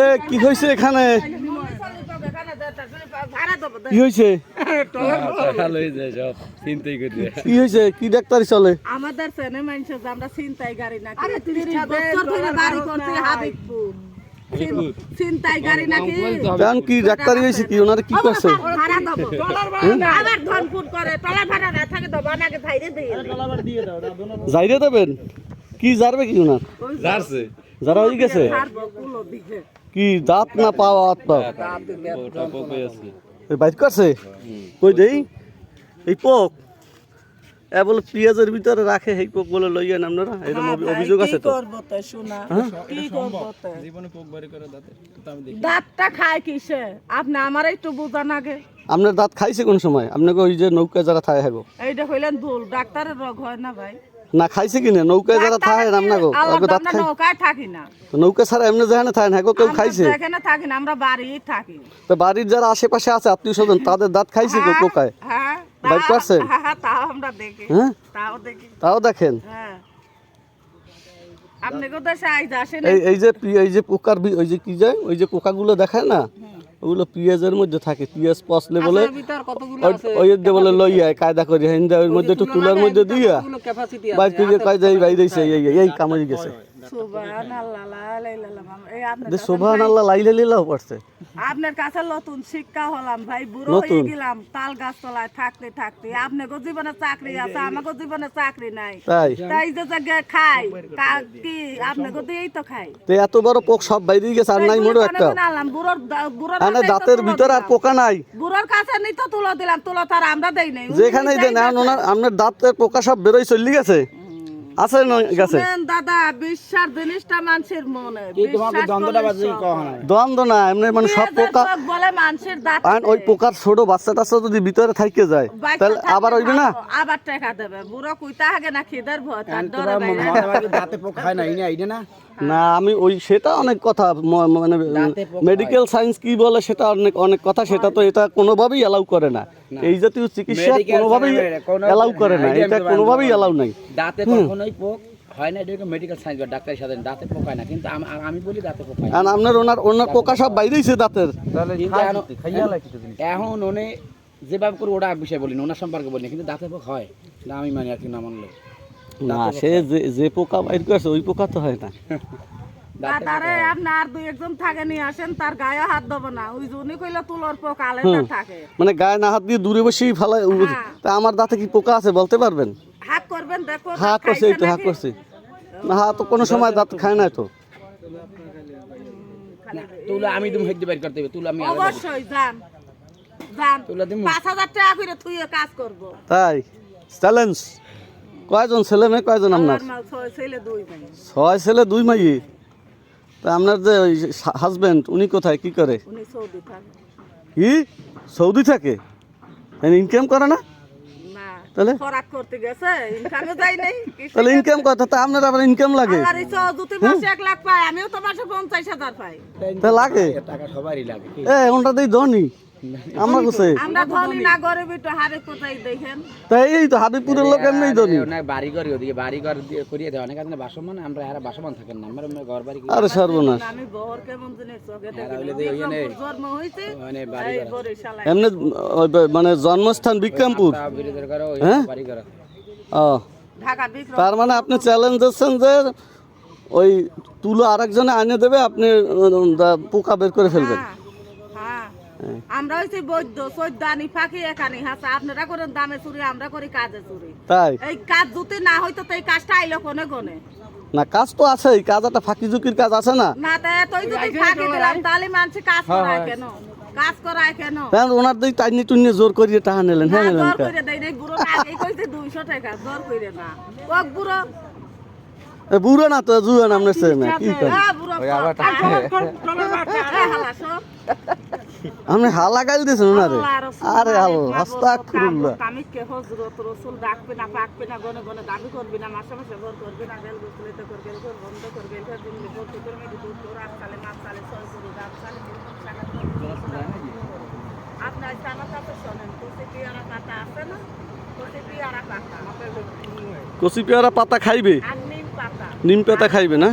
এ কি হয়েছে এখানে? কি হয়েছে কি হয়েছে কি ডাক্তারি চলে? আমাদের সেনে মানুষ আমরা চিন্তাই গাড়ি না বছর ধরে বাড়ি করছি হাবিবপুর। চিন্তাই গাড়ি নাকি? কেন কি ডাক্তারি হয়েছে কি? ওনারা কি করছে? ভাড়া দেবো। আবার করে। টলা ভাড়া না থাকে তো বানাকে ভাইরে দিয়ে যাইরে দেবেন? কি জারবে কি ওনার? যাচ্ছে যারা হয়ে গেছে? কি দাঁত না পাওয়া ওই বাইর করছে কই দেই? এই পোক। এ বলে পেঁয়াজের ভিতরে রাখে এই পোক বলে লইয়েন আপনারা? এরকম অভিযোগ আছে তো? কি করব তো শোনা। কি করব তো? জীবনে পোক বাড়ি করে দাঁতে তো আমি দেখি। দাঁতটা খায় কিসে? আপনি আমার একটু বোঝান আগে। আপনার দাঁত খাইছে কোন সময়? আপনাকে ওই যে নৌকা যারা থায় হ্যাগো এইটা হইলেন ভুল ডাক্তারের রোগ হয় না ভাই। না খাইছে কিনা নৌকায় যারা থায় আপনাকে আলাদা দাঁত আমরা খাই নৌকায় থাকি না। তো নৌকা ছাড়া এমনি যেখানে থাকেন হ্যাগো কেউ খাইছে? এখানে থাকি না আমরা বাড়ি থাকি। তো বাড়ির যারা আশেপাশে আছে আত্মীয় স্বজন তাদের দাঁত খাইছে কেউ কোকায়? হ্যাঁ বাইর করছেন? হ্যাঁ, তাও আমরা দেখি হ্যাঁ? তাও দেখি। তাও দেখেন? হ্যাঁ। আপনি কোথায় আইজ আসেন? এই এই যে এই যে পোকার ওই যে কি যায় ওই যে পোকাগুলো দেখায় না? ওগুলো পেঁয়াজের মধ্যে থাকে পেঁয়াজ পচলে বলে ওই- যে বলে লই আয় কায়দা করি হিন্দা ওর মধ্যে একটু তুলার মধ্যে দিয়া। বাইর করে কয় যাই বাইর এই এই- এই কামড়ি গেছে। সুবহানাল্লাহ, লা এই আপনার যে কাছে সোভান আল্লাহ লাইলে লিলাও পড়ছে। আপনার কাছে নতুন শিক্ষা হলাম ভাই বুড়ো হয়ে গেলাম তাল গাছ তলায় থাকতে থাকতে। আপনাকে জীবনে চাকরি আছে আমাকে জীবনে চাকরি নাই। তাই? তাই যে জায়গায় খাই কি আপনাকে দিয়েই তো খাই? তো এত বড় পোক সব বাইরে গেছে আর নাই মোড়ো একটা। আনলাম বুড়োর দা- বুড়োর আনে দাঁতের ভিতরে আর পোকা নাই। বুড়োর কাছে নিই তো তুলো দিলাম তুলো তার আমরা দেই নাই। যেখানেই দেন আপনার দাঁতের পোকা সব বেরোয় চলি গেছে। আছে না গেছে? দাদা বিশ্বাস জিনিসটা মানুষের মনে। দ্বন্দ্ব না এমনি মানে সব পোকা বলে মানুষের দাঁত আর ওই পোকার ছোট বাচ্চা টাচ্চা যদি ভিতরে থাইকে যায় তাহলে আবার হইবে না? আবার টাকা দেবে। বুড়ো কুইতা হাগে না খিদের ভয় তার ডরে বাইরে। দাঁতে পোক হয় না ইনা ইনা না না? আমি ওই সেটা অনেক কথা মানে মেডিকেল সায়েন্স কি বলে সেটা অনেক অনেক কথা সেটা তো এটা কোনোভাবেই অ্যালাউ করে না। এই জাতীয় চিকিৎসা কোনোভাবেই অ্যালাউ করে না এটা কোনোভাবেই অ্যালাউ নাই। দাঁতে কখনোই পোক হয় না এটাকে মেডিকেল সায়েন্স বা ডাক্তারের সাথে দাঁতে পোক হয় না কিন্তু আম- বলি দাঁতে পোক হয়। আর আপনার ওনার ওনার পোকা সব বাইরেইছে দাঁতের। এখন- এখন উনি যেভাবে করে ওটা বিষয় বলি না ওনার সম্পর্কে বলি না কিন্তু দাঁতে পোক হয়। না আমি মানি আর কি না মানলে। না সে যে যে পোকা বাইর করছে ওই পোকা তো হয় না। দাদারে আপনার দুই একজন থাকে নিয়ে আসেন তার গায়ে হাত দেবো না। ওই জন্য কইলে তুলোর পোক আলাদা থাকে। মানে গায়ে না হাত দিয়ে দূরে বসেই ফেলায় হ্যাঁ। তা আমার দাঁতে কি পোকা আছে বলতে পারবেন? হাত হাত করছে এই তো হাত করছে। না হাত তো কোনো সময় দাঁত খায় না তো। তুলা আমি তুমি হেঁটে বের করতে হবে তুলা আমি অবশ্যই যান যান। তুলা দিমু? পাঁচ হাজার টাকা করে তুই কাজ করব। তাই? চ্যালেঞ্জ। কয়জন ছেলে মেয়ে কয়জন আপনার? ছয় ছেলে দুই মাইয়ে তা আপনার যে হাজবেন্ড উনি কোথায় কি করে? উনি সৌদি থাকে। কি? সৌদি থাকে? ইনকাম করে না? তাহলে? খরাক করতে গেছে ইনকামে যাই নাই তাহলে ইনকাম কথা তা আপনার আবার ইনকাম লাগে। আমার এই চৌদ্দটি মাসে এক লাখ পাই আমিও তো মাসে পঞ্চাশ হাজার পাই। তা লাগে। টাকা সবারই লাগে ধনী। আমার কাছে আমরা ধনী না গরিব একটু হারে কোথায় দেখেন? তাই তো হাবিবপুরের লোক এমনি ধনী। অনেক বাড়ি ঘর ওদিকে বাড়ি ঘর দিয়ে করিয়ে দেয়। অনেক আছে বাসমান? আমরা এরা বাসমান থাকেন না। আমরা ঘর বাড়ি আরে সর্বনাশ। আমি বহর কেমন চোখে জন্ম মানে বাড়ি ঘর এমনি মানে জন্মস্থান বিক্রমপুর? হ্যাঁ? বাড়ি ঘর ও। বিক্রম তার মানে আপনি চ্যালেঞ্জ দিচ্ছেন যে ওই তুলো আরেকজনে আনে দেবে আপনি পোকা বের করে ফেলবেন। হ্যাঁ। আমরা হইছি বৈদ্য চৈদ্য আনি ফাঁকি এখানে হাসা। আপনারা করেন দামে চুরি আমরা করি কাজে চুরি। তাই? এই কাজ যদি না হইতো তো এই কাজটা আইলো কোনে কোনে? না কাজ তো আছেই। কাজ একটা ফাঁকি ঝুঁকির কাজ আছে না? না তাই তুই যদি ফাঁকি দিলাম তাহলে মানুষ কাজ করায় কেন? কাজ করায় কেন? ওনার দিকে টাইনি টুইনি জোর করিয়ে টাকা নিলেন হ্যাঁ নিলেন জোর কা? কইরে নাই বুড়ো আগেই কইছে দুইশো টাকা জোর কইরে না। ওক বুড়ো। এ বুড়ো না তো জুয়ান কি করেন হ্যাঁ বুড়ো আপনি হালা দিয়েছেন ওনারে আল্লাহ রাসূল আরে আল্লাহ আস্তাগফিরুল্লাহ। কামুক কামিককে হযরত রাসূল ডাকবে না পাকবে না গনে গনে দাবি করবি না মাসে মাসে ভর করবি না গেল গোসলে তো করবে গেল বন্ধ করবে গেল দিন ভর তো করবে দিন তো রাত সালে মাস সালে ছয় করে দিন সালে আপনি আজকে আমার কাছে শোনেন কোসে কি আর পাতা আছে না? কোসে কি আর পাতা। কচি পেয়ারা পাতা খাইবে? আর নিম পাতা। নিম পাতা খাইবে না?